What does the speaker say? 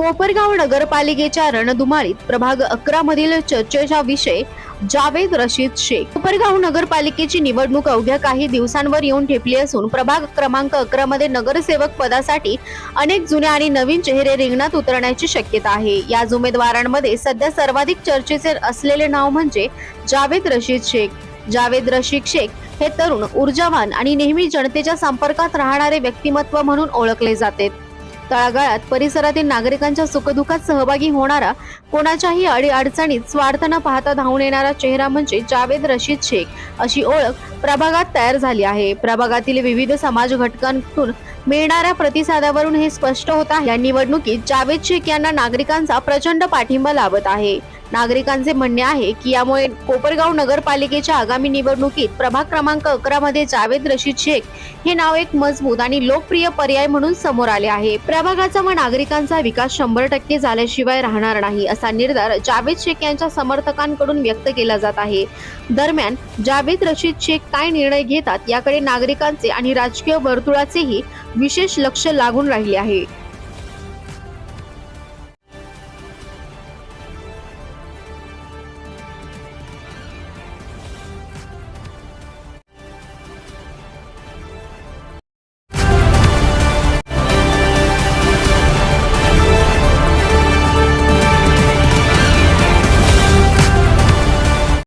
कोपरगाव नगरपालिकेच्या रणधुमाळीत प्रभाग अकरा मधील चर्चेचा विषय जावेद रशीद शेख. कोपरगाव नगरपालिकेची निवडणूक अवघ्या काही दिवसांवर येऊन ठेपली असून प्रभाग क्रमांक अकरा मध्ये नगरसेवक पदासाठी अनेक जुने आणि नवीन चेहरे रिंगणात उतरण्याची शक्यता आहे. याच उमेदवारांमध्ये सध्या सर्वाधिक चर्चेचे असलेले नाव म्हणजे जावेद रशीद शेख. जावेद रशीद शेख हे तरुण ऊर्जावान आणि नेहमी जनतेच्या संपर्कात राहणारे व्यक्तिमत्व म्हणून ओळखले जाते. तळागाळात परिसरातील नागरिकांच्या सुखदुःखात सहभागी होणारा कोणाच्याही अडी अडचणीत स्वार्थ न पाहता धावून येणारा चेहरा म्हणजे जावेद रशीद शेख अशी ओळख प्रभागात तयार झाली आहे. प्रभागातील विविध समाज घटकांतून मिळणाऱ्या प्रतिसादावरून हे स्पष्ट होत आहे. या निवडणुकीत जावेद शेख यांना नागरिकांचा प्रचंड पाठिंबा लाभत आहे. नागरिकांचे म्हणणे आहे की यामुळे कोपरगाव नगरपालिकेच्या आगामी निवडणुकीत प्रभाग क्रमांक अकरा मध्ये जावेद रशीद शेख हे नाव एक मजबूत आणि लोकप्रिय पर्याय म्हणून समोर आले आहे. प्रभागाचा व नागरिकांचा विकास शंभर टक्के झाल्याशिवाय राहणार नाही असा निर्धार जावेद शेख यांच्या समर्थकांकडून व्यक्त केला जात आहे. दरम्यान जावेद रशीद शेख काय निर्णय घेतात याकडे नागरिकांचे आणि राजकीय वर्तुळाचेही विशेष लक्ष लागून राहिले आहे.